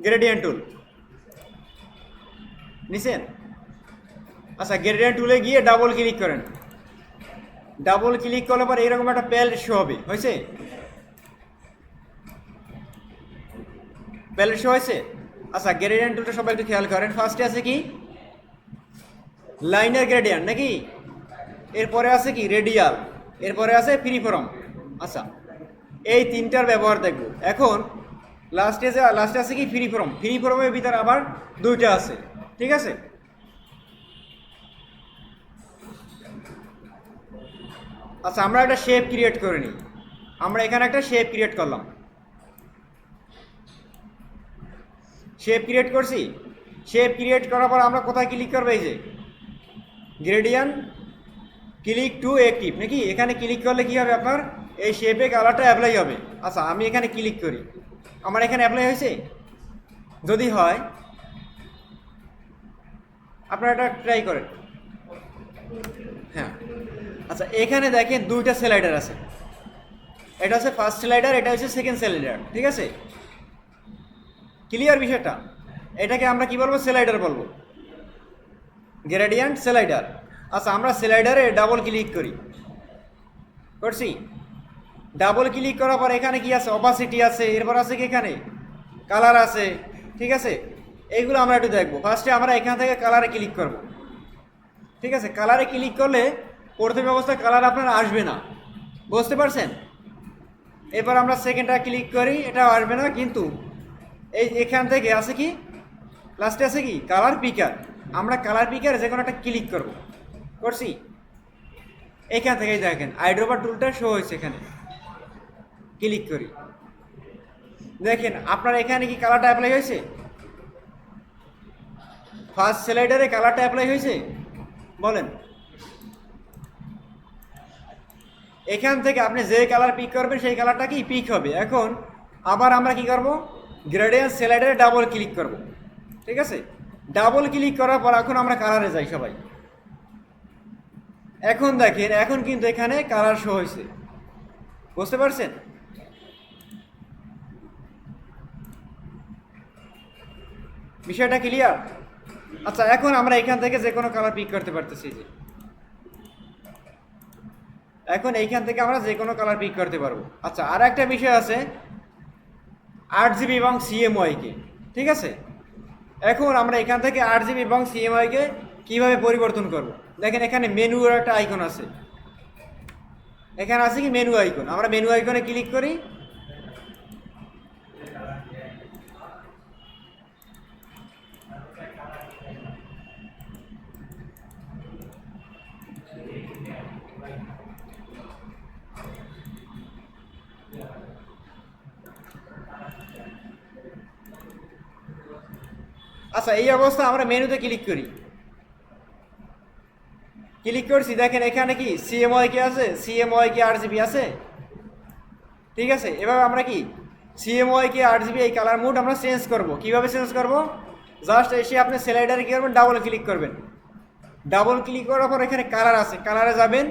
Gradient টুল নিছেন? আচ্ছা gradient টুলে গিয়ে ডাবল ক্লিক করেন। ডাবল ক্লিক করলে পর এরকম একটা প্যালেট শো হবে। হয়েছে? প্যালেট শো হয়েছে? আচ্ছা গ্রেডিয়েন্ট টুলটা সবাই একটু খেয়াল করেন। ফার্স্টে আছে কি? লাইনার গ্রেডিয়েন্ট নাকি? এরপরে আছে কি? রেডিয়াল এরপরে আছে ফ্রি ফরম আচ্ছা এই তিনটার ব্যবহার দেখব। এখন লাস্টে যে লাস্টে আছে কি? ফ্রি ফরম ফ্রি ফরমের ভিতরে আবার দুইটা আছে। ঠিক আছে? আচ্ছা আমরা একটা শেপ ক্রিয়েট করে নিই। আমরা এখানে একটা শেপ ক্রিয়েট করলাম। শেপ ক্রিয়েট করছি। শেপ ক্রিয়েট করার পর আমরা কোথায় ক্লিক করব এই যে? গ্রেডিয়ান ক্লিক টু অ্যাক্টিভ নাকি? এখানে ক্লিক করলে কি হবে আপনার? এই শেপে কালারটা অ্যাপ্লাই হবে। আচ্ছা আমি এখানে ক্লিক করি। আমার এখানে অ্যাপ্লাই হয়েছে? যদি হয়, আপনারা এটা ট্রাই করেন। হ্যাঁ। আচ্ছা এখানে দেখেন দুইটা স্লাইডার আছে। এটা হচ্ছে ফার্স্ট স্লাইডার এটা হচ্ছে সেকেন্ড স্লাইডার ঠিক আছে? ক্লিয়ার বিষয়টা? এটাকে আমরা কি বলব? স্লাইডার বলব। গ্রেডিয়েন্ট স্লাইডার আচ্ছা আমরা স্লাইডারে ডাবল ক্লিক করি। করছি? ডাবল ক্লিক করার পর এখানে কি আছে? অপাসিটি আছে। এরপর আছে কি এখানে? কালার আছে। ঠিক আছে? এইগুলো আমরা একটু দেখব। ফার্স্টে আমরা এখান থেকে কালারে ক্লিক করব। ঠিক আছে? কালারে ক্লিক করলে প্রথম অবস্থায় কালার আপনার আসবে না। বুঝতে পারছেন? এরপর আমরা সেকেন্ডটা ক্লিক করি এটা আসবে না। কিন্তু এই এখান থেকে আছে কি? লাস্টে আছে কি? কালার পিকার আমরা কালার পিকার যে কোনো একটা ক্লিক করব। করছি? এখান থেকেই দেখেন। আইড্রোবার টুলটা শো হয়েছে এখানে। ক্লিক করি। দেখেন, আপনার এখানে কি কালারটা অ্যাপ্লাই হয়েছে? ফার্স্ট স্লাইডারে কালারটা অ্যাপ্লাই হয়েছে? বলেন। এখান থেকে আপনি যে কালার পিক করবেন, সেই কালারটা কি পিক হবে। এখন আবার আমরা কি করব? গ্রেডিয়েন্ট স্লাইডারে ডাবল ক্লিক করব। ঠিক আছে? ডাবল ক্লিক করার পর এখন আমরা কালারে যাই সবাই। এখন দেখেন, এখন কিন্তু এখানে কালার শো হয়েছে। বুঝতে পারছেন? বিষয়টা ক্লিয়ার আচ্ছা এখন আমরা এখান থেকে যে কোনো কালার পিক করতে পারতেছি যে। এখন এইখান থেকে আমরা যে কোনো কালার পিক করতে পারব। আচ্ছা আর একটা বিষয় আছে, আট জিবি এবং সিএমওয়াইকে ঠিক আছে? এখন আমরা এখান থেকে আট জিবি এবং সিএমওয়াইকে কীভাবে পরিবর্তন করব? দেখেন, এখানে মেনু একটা আইকন আছে। এখানে আছে কি? মেনু আইকন আমরা মেনু আইকনে ক্লিক করি আচ্ছা এই অবস্থা আমরা মেনুতে ক্লিক করি। ক্লিক করছি, দেখেন এখানে কি? সিএমওয়াই কি আছে সিএমওয়াই কি আট জিবি আছে? ঠিক আছে, এভাবে আমরা কি? সিএমওয়াই কি আট জিবি এই কালার মুড আমরা চেঞ্জ করব। কীভাবে চেঞ্জ করব? জাস্ট এসে আপনি স্লাইডারে কী করবেন? ডাবল ক্লিক করবেন। ডাবল ক্লিক করার পর এখানে কালার আছে। কালারে যাবেন,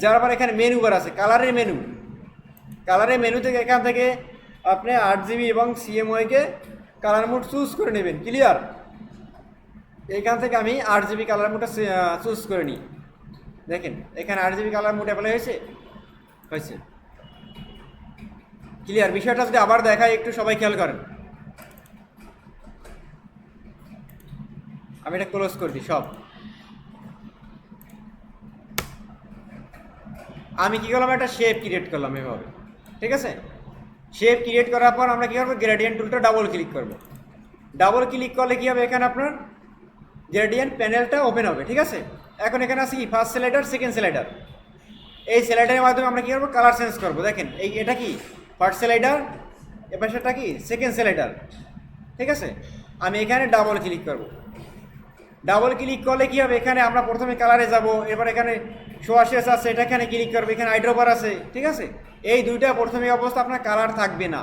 যাওয়ার পর এখানে মেনু বার আছে। কালারের মেনু কালারের মেনু থেকে এখান থেকে আপনি আট জিবি এবং সিএমওয়াইকে কালার মুড চুজ করে নেবেন, ক্লিয়ার? এইখান থেকে আমি আট জিবি কালার মুডটা চুজ করে নিই। দেখেন, এখানে আট জিবি কালার মুড অ্যাপ্লাই হয়েছে? হয়েছে। ক্লিয়ার? বিষয়টা যদি আবার দেখায় একটু সবাই খেয়াল করেন। আমি এটা ক্লোজ করে দিই, সব। আমি কি করলাম? একটা শেপ ক্রিয়েট করলাম এভাবে। ঠিক আছে? শেপ ক্রিয়েট করার পর আমরা কী করব? গ্রেডিয়েন্ট টুলটা ডাবল ক্লিক করব। ডাবল ক্লিক করলে কী হবে এখানে আপনার? গ্রেডিয়েন্ট প্যানেলটা ওপেন হবে, ঠিক আছে? এখন এখানে আছে কি? ফার্স্ট স্লাইডার সেকেন্ড স্লাইডার এই স্লাইডারের মাধ্যমে আমরা কী করব? কালার চেঞ্জ করব। দেখেন, এই এটা কি? ফার্স্ট স্লাইডার এবার সেটা কি? সেকেন্ড স্লাইডার ঠিক আছে? আমি এখানে ডাবল ক্লিক করব। ডাবল ক্লিক করলে কী হবে? এখানে আমরা প্রথমে কালারে যাব, এবার এখানে সোয়াশেস আছে এটা এখানে ক্লিক করব, এখানে আইড্রোপার আছে, ঠিক আছে? এই দুইটা প্রথমে অবস্থা আপনার কালার থাকবে না।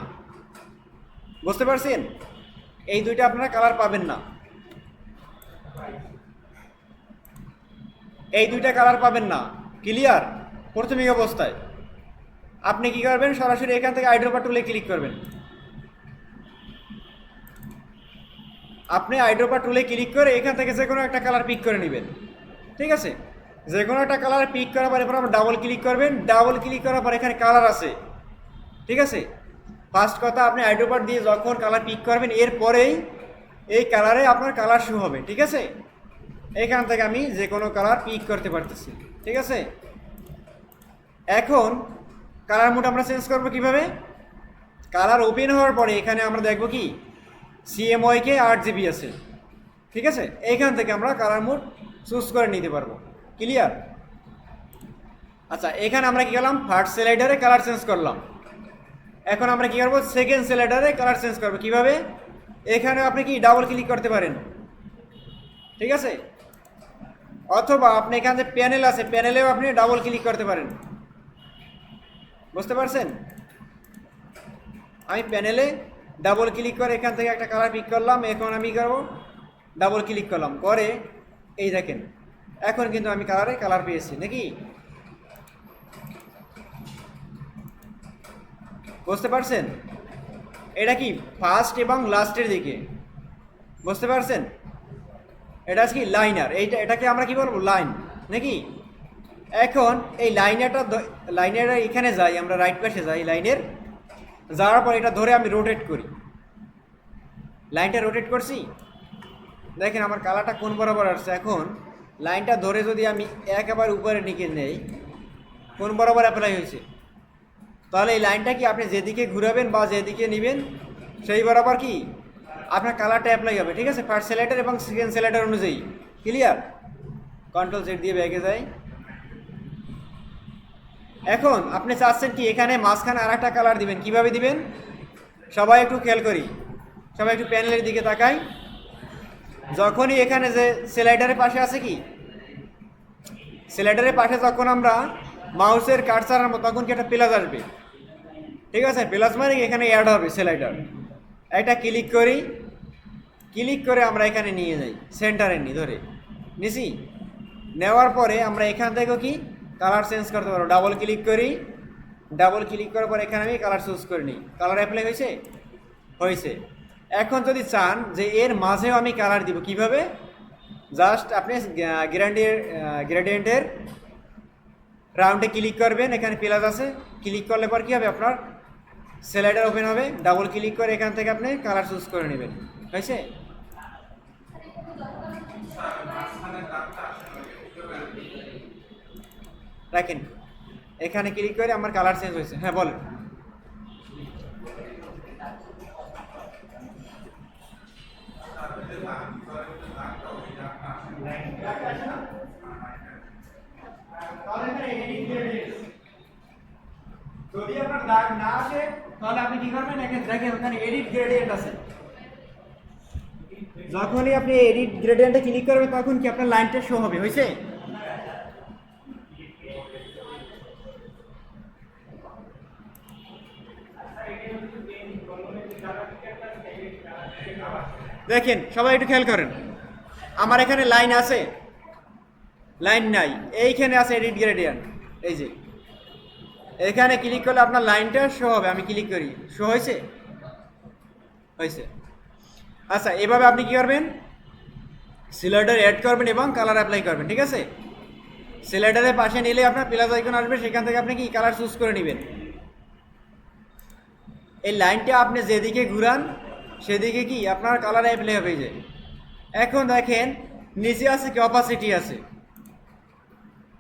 বুঝতে পারছেন? এই দুইটা আপনারা কালার পাবেন না। এই দুইটা কালার পাবেন না। ক্লিয়ার প্রথমিক অবস্থায়। আপনি কি করবেন? সরাসরি এখান থেকে আইড্রোপার টুলে ক্লিক করবেন। আপনি আইড্রোপা টুলে ক্লিক করে এখান থেকে যে কোনো একটা কালার পিক করে নেবেন। ঠিক আছে? যে কোনো একটা কালার পিক করার পর এরপর আপনি ডাবল ক্লিক করবেন। ডাবল ক্লিক করার পর এখানে কালার আছে। ঠিক আছে? ফার্স্ট কথা, আপনি আইড্রোপার দিয়ে যখন কালার পিক করবেন, এরপরেই এই কালারে আপনার কালার শু হবে। ঠিক আছে? এখান থেকে আমি যে কোনো কালার পিক করতে পারতেছি। ঠিক আছে? এখন কালার মোড আমরা চেঞ্জ করব কীভাবে? কালার ওপেন হওয়ার পরে এখানে আমরা দেখব কি? সিএমওয়াইকে আট জিবি আছে ঠিক আছে? এইখান থেকে আমরা কালার মোড চুজ করে নিতে পারব। ক্লিয়ার আচ্ছা এখানে আমরা কি করলাম? ফার্স্ট স্লাইডারে কালার চেঞ্জ করলাম। এখন আমরা কি করব? সেকেন্ড স্লাইডারে কালার চেঞ্জ করব। কীভাবে? এখানে আপনি কি ডাবল ক্লিক করতে পারেন। ঠিক আছে? অথবা আপনি এখান যে প্যানেল আছে প্যানেলেও আপনি ডাবল ক্লিক করতে পারেন। বুঝতে পারছেন? আমি প্যানেলে ডাবল ক্লিক করে এখান থেকে একটা কালার পিক করলাম, এখন আমি করব ডাবল ক্লিক করলাম। করে এই দেখেন, এখন কিন্তু আমি কালারে কালার পেয়েছি, নাকি? বুঝতে পারছেন? এটা কি ফার্স্ট এবং লাস্টের দিকে? বুঝতে পারছেন? এটা কি লাইনার এইটা, এটাকে আমরা কি বলব? লাইন নাকি? এখন এই লাইনারটা লাইনের এখানে যাই, আমরা রাইট পাশে যাই লাইনের যাওয়ার পর এটা ধরে আমি রোটেট করি। লাইনটা রোটেট করছি। দেখেন আমার কালারটা কোন বরাবর আসছে? এখন লাইনটা ধরে যদি আমি একেবারে উপরে নিকে নেই, কোন বরাবর অ্যাপ্লাই হয়েছে? তাহলে এই লাইনটা কি আপনি যেদিকে ঘুরাবেন বা যেদিকে নেবেন, সেই বরাবর কি আপনার কালারটা অ্যাপ্লাই হবে, ঠিক আছে? ফার্স্ট সিলেটার এবং সেকেন্ড সিলেটার অনুযায়ী। ক্লিয়ার কন্ট্রোল সেট দিয়ে ব্যাগে যায়। এখন আপনি চাচ্ছেন কি এখানে মাঝখানে আর একটা কালার দিবেন, কীভাবে দিবেন? সবাই একটু খেয়াল করি। সবাই একটু প্যানেলের দিকে তাকাই। যখনই এখানে যে স্লাইডারের পাশে আছে কি? স্লাইডারের পাশে যখন আমরা মাউসের কাটসার তখন কি একটা প্লাস আসবে? ঠিক আছে? প্লাস মানে এখানে অ্যাড হবে স্লাইডার একটা ক্লিক করি। ক্লিক করে আমরা এখানে নিয়ে যাই সেন্টারে নি ধরে। নিছি। নেওয়ার পরে আমরা এখান থেকেও কি? কালার চেঞ্জ করতে পারো। ডাবল ক্লিক করি। ডাবল ক্লিক করার পর এখানে আমি কালার চুজ করে নিই। কালার অ্যাপ্লাই হয়েছে? হয়েছে। এখন যদি চান যে এর মাঝেও আমি কালার দিব, কীভাবে? জাস্ট আপনি গ্র্যান্ডের গ্রেডিয়েন্টের রাউন্ডে ক্লিক করবেন। এখানে প্লাস আছে। ক্লিক করলে পর কী হবে আপনার? স্লাইডার ওপেন হবে। ডাবল ক্লিক করে এখান থেকে আপনি কালার চুজ করে নেবেন। হয়েছে? রাখেন। এখানে ক্লিক করে আমার কালার চেঞ্জ হয়েছে। হ্যাঁ বলেন। যদি আপনার দাগ না আসে, তাহলে আপনি কি করবেন? দেখেন, ওখানে এডিট গ্রেডিয়েন্ট আছে। যখনই আপনি এডিট গ্রেডিয়েন্টে ক্লিক করবেন, তখন কি আপনার লাইনটা শো হবে? হয়েছে? দেখেন, সবাই একটু খেয়াল করেন। আমার এখানে লাইন আছে। লাইন নাই। এইখানে আছে এডিট গ্রেডিয়েন্ট এই যে। এখানে ক্লিক করলে আপনার লাইনটা শো হবে। আমি ক্লিক করি। শো হয়েছে? হয়েছে। আচ্ছা এভাবে আপনি কি করবেন? সিলাইডার অ্যাড করবেন এবং কালার অ্যাপ্লাই করবেন, ঠিক আছে? সিলাইডারের পাশে নিলে আপনার প্লাস আইকন আসবে। সেখান থেকে আপনি কি কালার চুজ করে নেবেন? এই লাইনটা আপনি যেদিকে ঘুরান সেদিকে কি আপনার কালার অ্যাপ্লাই হয়ে যায় এখন দেখেন, নিচে আছে কি অপাসিটি আছে।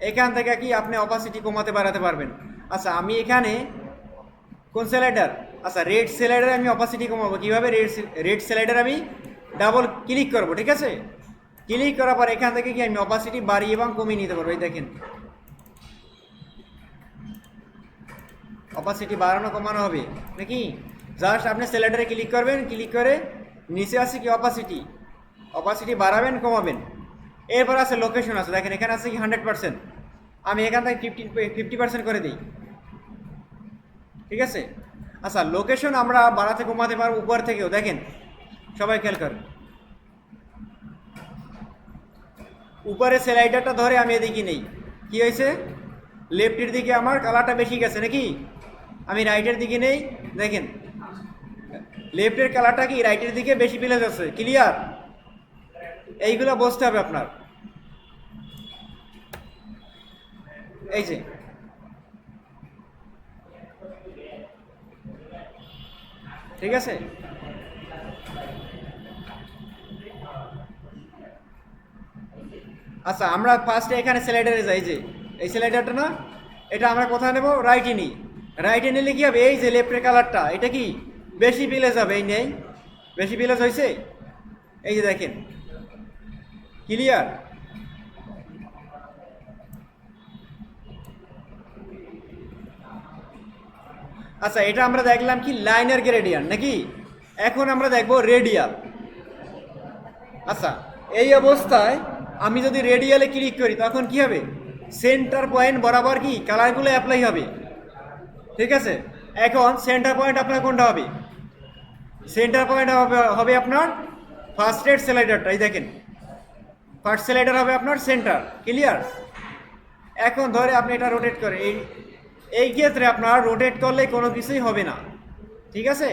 এখান থেকে কি আপনি অপাসিটি কমাতে বাড়াতে পারবেন। আচ্ছা আমি এখানে কোন স্যালাইডার আচ্ছা রেড স্যালাইডারে আমি অপাসিটি কমাবো। কীভাবে রেড রেড স্যালাইডার আমি ডাবল ক্লিক করব, ঠিক আছে? ক্লিক করার পর এখান থেকে কি আমি অপাসিটি বাড়িয়ে এবং কমিয়ে নিতে পারব, এই দেখেন। অপাসিটি বাড়ানো কমানো হবে। নাকি? জাস্ট আপনি স্যালাইডারে ক্লিক করবেন ক্লিক করে নিচে আছে কি অপাসিটি অপাসিটি বাড়াবেন, কমাবেন। এরপর আছে লোকেশন আছে, দেখেন এখানে আছে কি হান্ড্রেড পার্সেন্ট আমি এখান থেকে ফিফটি ফিফটি পার্সেন্ট করে দিই। ঠিক আছে? আচ্ছা লোকেশন আমরা বাড়াতে কমাতে পারব উপর থেকেও। দেখেন, সবাই খেয়াল করেন। উপরে স্লাইডারটা ধরে আমি এদিকে নেই। কি হয়েছে? লেফটের দিকে আমার কালারটা বেশি গেছে নাকি? আমি রাইটের দিকে নেই। দেখেন লেফটের কালারটা কি রাইটের দিকে বেশি প্লেস আছে ক্লিয়ার এইগুলো বসতে হবে আপনার। এই যে। ঠিক আছে? আচ্ছা আমরা ফার্স্টে এখানে স্লাইডারে যাই যে। এই স্লাইডারটা না, এটা আমরা কোথায় নেব? রাইটে নিই। রাইটে নিলে কি হবে? এই যে লেফটের কালারটা এটা কি? বেশি ভিলেজ হবে এই নেই। বেশি ভিলেজ হয়েছে এই যে দেখেন। ক্লিয়ার আচ্ছা এটা আমরা দেখলাম কি, লাইনের গ্রেডিয়ান নাকি? এখন আমরা দেখব রেডিয়াল আচ্ছা এই অবস্থায় আমি যদি রেডিয়ালে ক্লিক করি, তখন কি হবে? সেন্টার পয়েন্ট বরাবর কি? কালারগুলো অ্যাপ্লাই হবে। ঠিক আছে? এখন সেন্টার পয়েন্ট আপনার কোনটা হবে? সেন্টার পয়েন্ট হবে আপনার ফার্স্ট রেড সেলাইডারটা এই দেখেন। ফার্স্ট সেলাইডার হবে আপনার সেন্টার ক্লিয়ার এখন ধরে আপনি এটা রোটেট করে এই এই ক্ষেত্রে আপনার রোটেট করলে কোনো কিছুই হবে না, ঠিক আছে?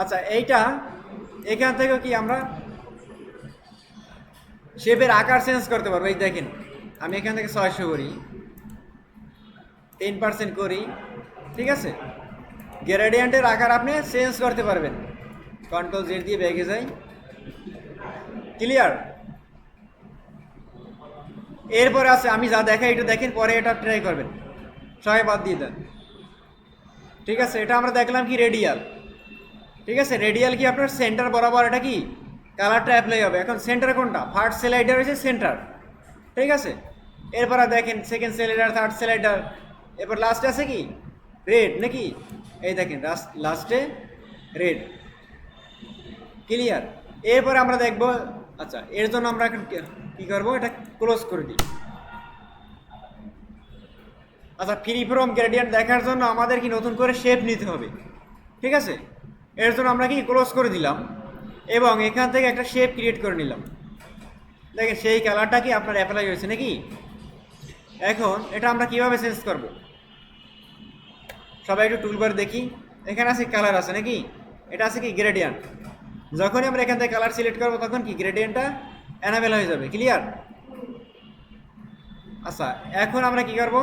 আচ্ছা এইটা, এখান থেকে কি আমরা শেপের আকার চেঞ্জ করতে পারব? এই দেখেন, আমি এখান থেকে ছয়শো করি টেন পার্সেন্ট করি ঠিক আছে? গ্রেডিয়েন্টের আকার আপনি চেঞ্জ করতে পারবেন। কন্ট্রোল জেড দিয়ে ব্যাগে যাই। ক্লিয়ার এরপরে আছে, আমি যা দেখাই এটা দেখেন, পরে এটা ট্রাই করবেন। সবাই বাদ দিয়ে দেন। ঠিক আছে, এটা আমরা দেখলাম কি রেডিয়াল ঠিক আছে রেডিয়াল কি আপনার সেন্টার বরাবর, এটা কি? কালারটা অ্যাপ্লাই হবে। এখন সেন্টার কোনটা? ফার্স্ট স্লাইডার হচ্ছে সেন্টার ঠিক আছে? এরপর দেখেন সেকেন্ড স্লাইডার থার্ড স্লাইডার এরপর লাস্টে আছে কি? রেড নাকি? এই দেখেন লাস্টে রেড ক্লিয়ার এরপরে আমরা দেখব আচ্ছা এর জন্য আমরা এখন কি- করব? এটা ক্লোজ করে দিই। আচ্ছা ফ্রি ফ্রম গ্রেডিয়েন্ট দেখার জন্য আমাদের কি নতুন করে শেপ নিতে হবে? ঠিক আছে? এর জন্য আমরা কি ক্লোজ করে দিলাম এবং এখান থেকে একটা শেপ ক্রিয়েট করে নিলাম। দেখেন, সেই কালারটা কি আপনার অ্যাপ্লাই হয়েছে নাকি? এখন এটা আমরা কীভাবে চেঞ্জ করব? সবাই একটু টুলবার দেখি। এখানে আছে কালার আছে নাকি? এটা আছে কি? গ্রেডিয়েন্ট যখনই আমরা এখান থেকে কালার সিলেক্ট করব, তখন কি? গ্রেডিয়েন্টটা অ্যানাবেল হয়ে যাবে। ক্লিয়ার আচ্ছা এখন আমরা কি করব?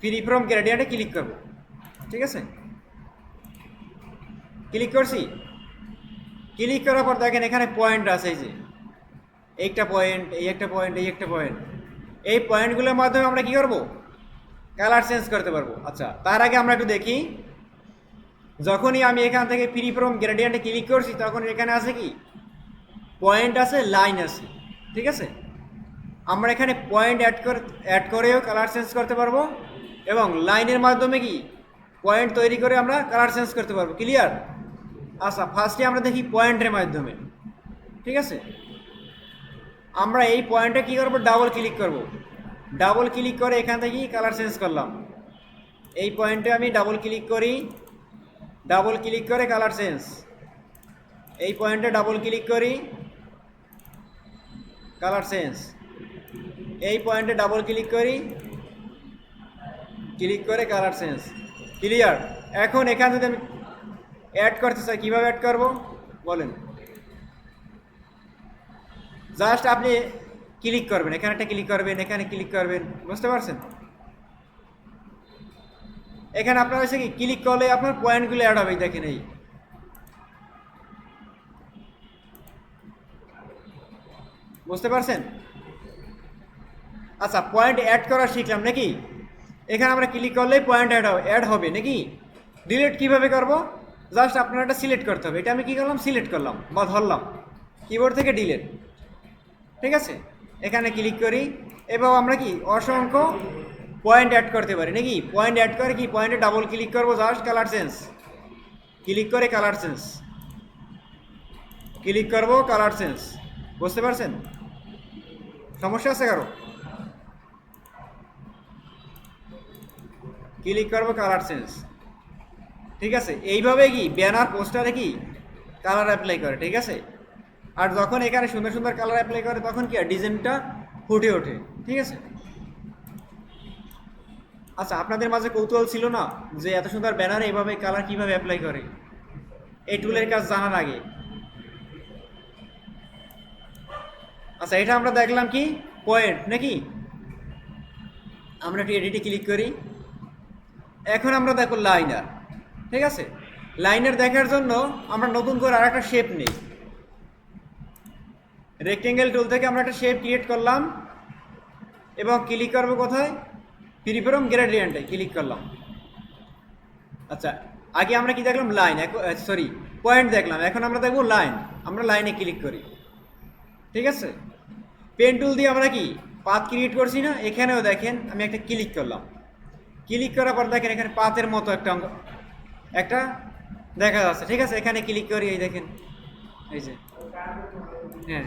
ফ্রি ফ্রম গ্রেডিয়েন্টে ক্লিক করব। ঠিক আছে? ক্লিক করছি? ক্লিক করার পর দেখেন এখানে পয়েন্ট আছে এই যে। একটা পয়েন্ট এই একটা পয়েন্ট এই একটা পয়েন্ট এই পয়েন্টগুলোর মাধ্যমে আমরা কি করব? কালার চেঞ্জ করতে পারব। আচ্ছা তার আগে আমরা একটু দেখি। যখনই আমি এখান থেকে ফ্রি ফ্রম গ্রেডিয়েন্টে ক্লিক করছি, তখন এখানে আছে কি? পয়েন্ট আছে লাইন আছে। ঠিক আছে? আমরা এখানে পয়েন্ট অ্যাড করে অ্যাড করেও কালার চেঞ্জ করতে পারব এবং লাইনের মাধ্যমে কি? পয়েন্ট তৈরি করে আমরা কালার চেঞ্জ করতে পারব। ক্লিয়ার আচ্ছা ফার্স্টে আমরা দেখি পয়েন্টের মাধ্যমে। ঠিক আছে? আমরা এই পয়েন্টে কী করব? ডাবল ক্লিক করব। ডাবল ক্লিক করে এখান থেকে কালার চেঞ্জ করলাম। এই পয়েন্টে আমি ডাবল ক্লিক করি। ডাবল ক্লিক করে কালার চেঞ্জ এই পয়েন্টে ডাবল ক্লিক করি। কালার চেঞ্জ এই পয়েন্টে ডাবল ক্লিক করি। ক্লিক করে কালার চেঞ্জ ক্লিয়ার এখন এখান থেকে আমি অ্যাড করতে চাই, কীভাবে অ্যাড করব? বলেন। জাস্ট আপনি ক্লিক করবেন এখানে একটা ক্লিক করবেন, এখানে ক্লিক করবেন, বুঝতে পারছেন? এখানে আপনার হচ্ছে কি, ক্লিক করলে আপনার পয়েন্টগুলো অ্যাড হবে দেখেন এই। বুঝতে পারছেন? আচ্ছা পয়েন্ট অ্যাড করা শিখলাম নাকি? এখানে আমরা ক্লিক করলেই পয়েন্ট অ্যাড হবে অ্যাড হবে নাকি? ডিলিট কীভাবে করব? জাস্ট আপনার এটা সিলেক্ট করতে হবে। এটা আমি কি করলাম? সিলেক্ট করলাম বা ধরলাম। কিবোর্ড থেকে ডিলিট ঠিক আছে? এখানে ক্লিক করি এবং আমরা কি, অসংখ্য পয়েন্ট অ্যাড করতে পারি, নাকি? পয়েন্ট অ্যাড করে কি? পয়েন্টে ডাবল ক্লিক করব জাস্ট কালার চেঞ্জ ক্লিক করে কালার চেঞ্জ ক্লিক করব কালার চেঞ্জ বুঝতে পারছেন? সমস্যা আছে কারও? ক্লিক করব কালার চেঞ্জ ঠিক আছে? এইভাবে কি ব্যানার পোস্টারে কি কালার অ্যাপ্লাই করে, ঠিক আছে? আর যখন এখানে সুন্দর সুন্দর কালার অ্যাপ্লাই করে, তখন কি ডিজাইনটা ফুটে ওঠে। ঠিক আছে? আচ্ছা আপনাদের মাঝে কৌতূহল ছিল না যে এত সুন্দর ব্যানারে এভাবে কালার কীভাবে অ্যাপ্লাই করে? এই টুলের কাজ জানার আগে। আচ্ছা এটা আমরা দেখলাম কি? পয়েন্ট নাকি? আমরা একটু এডিটে ক্লিক করি। এখন আমরা দেখো লাইনার ঠিক আছে? লাইনার দেখার জন্য আমরা নতুন করে আর একটা শেপ নেই। রেক্টেঙ্গেল টুল থেকে আমরা একটা শেপ ক্রিয়েট করলাম এবং ক্লিক করব কোথায়? প্রিফেরম গ্রেডিয়েন্টে ক্লিক করলাম। আচ্ছা আগে আমরা কি দেখলাম? লাইন সরি পয়েন্ট দেখলাম। এখন আমরা দেখব লাইন আমরা লাইনে ক্লিক করি। ঠিক আছে? পেন টুল দিয়ে আমরা কি? পাত ক্রিয়েট করছি না? এখানেও দেখেন, আমি একটা ক্লিক করলাম। ক্লিক করার পর দেখেন, এখানে পাতের মতো একটা অঙ্গ একটা দেখা যাচ্ছে। ঠিক আছে? এখানে ক্লিক করি, এই দেখেন। এই যে। হ্যাঁ।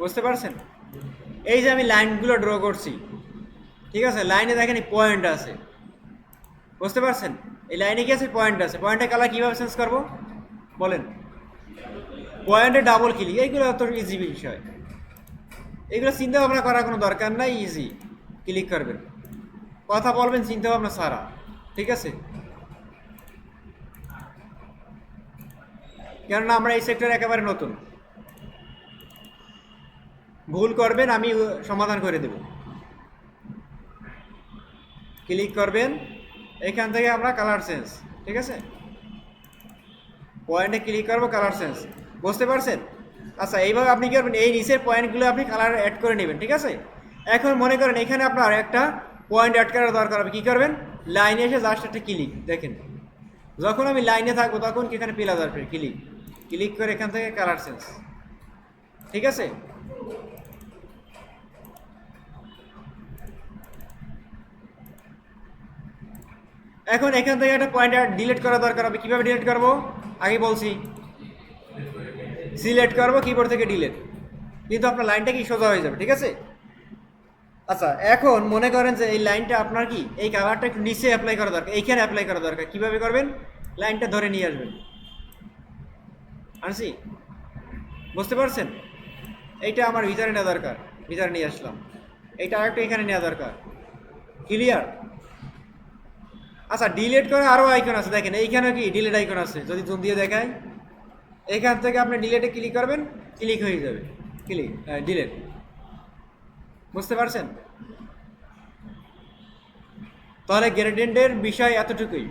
বুঝতে পারছেন? এই যে আমি লাইনগুলো ড্র করছি ঠিক আছে? লাইনে দেখেন পয়েন্ট আছে। বুঝতে পারছেন? এই লাইনে কি আছে? পয়েন্ট আছে। পয়েন্টের কালার কীভাবে চেঞ্জ করব? বলেন। পয়েন্টে ডাবল ক্লিক এইগুলো তো ইজি বিষয়। এগুলো চিন্তা ভাবনা করার কোনো দরকার নাই ইজি ক্লিক করবেন। কথা বলবেন চিন্তা ভাবনা সারা ঠিক আছে? কেননা আমরা এই সেক্টরে একেবারে নতুন। ভুল করবেন, আমি সমাধান করে দেব। ক্লিক করবেন। এখান থেকে আমরা কালার চেঞ্জ ঠিক আছে? পয়েন্টে ক্লিক করব কালার চেঞ্জ বুঝতে পারছেন? আচ্ছা এইভাবে আপনি কি করবেন? এই নিচের পয়েন্টগুলো আপনি কালার অ্যাড করে নেবেন, ঠিক আছে? এখন মনে করেন এখানে আপনার একটা পয়েন্ট অ্যাড করার দরকার হবে। কী করবেন? লাইনে এসে জাস্ট একটা ক্লিক দেখেন। যখন আমি লাইনে থাকব, তখন এখানে পিলা দরকার ক্লিক ক্লিক করে এখান থেকে কালার চেঞ্জ ঠিক আছে? এখন এখান থেকে একটা পয়েন্ট ডিলিট করা দরকার হবে। কীভাবে ডিলিট করব? আগে বলছি। সিলেক্ট করব কিবোর্ড থেকে ডিলিট কিন্তু আপনার লাইনটা কি সোজা হয়ে যাবে, ঠিক আছে? আচ্ছা এখন মনে করেন যে এই লাইনটা আপনার কি? এই কালারটা একটু নিচে অ্যাপ্লাই করা দরকার। এইখানে অ্যাপ্লাই করা দরকার। কীভাবে করবেন? লাইনটা ধরে নিয়ে আসবেন। আনছি? বুঝতে পারছেন? এইটা আমার ভিতরে নেওয়া দরকার। ভিতরে নিয়ে আসলাম। এইটা আরেকটা এখানে নেওয়া দরকার। ক্লিয়ার আচ্ছা ডিলেট করে আরও আইকন আছে, দেখেন এইখানে কি ডিলেট আইকন আছে? যদি জুম দিয়ে দেখায় এখান থেকে আপনি ডিলেটে ক্লিক করবেন ক্লিক হয়ে যাবে। ক্লিক ডিলেট বুঝতে পারছেন? তাহলে গ্রেডিয়েন্টের বিষয় এতটুকুই।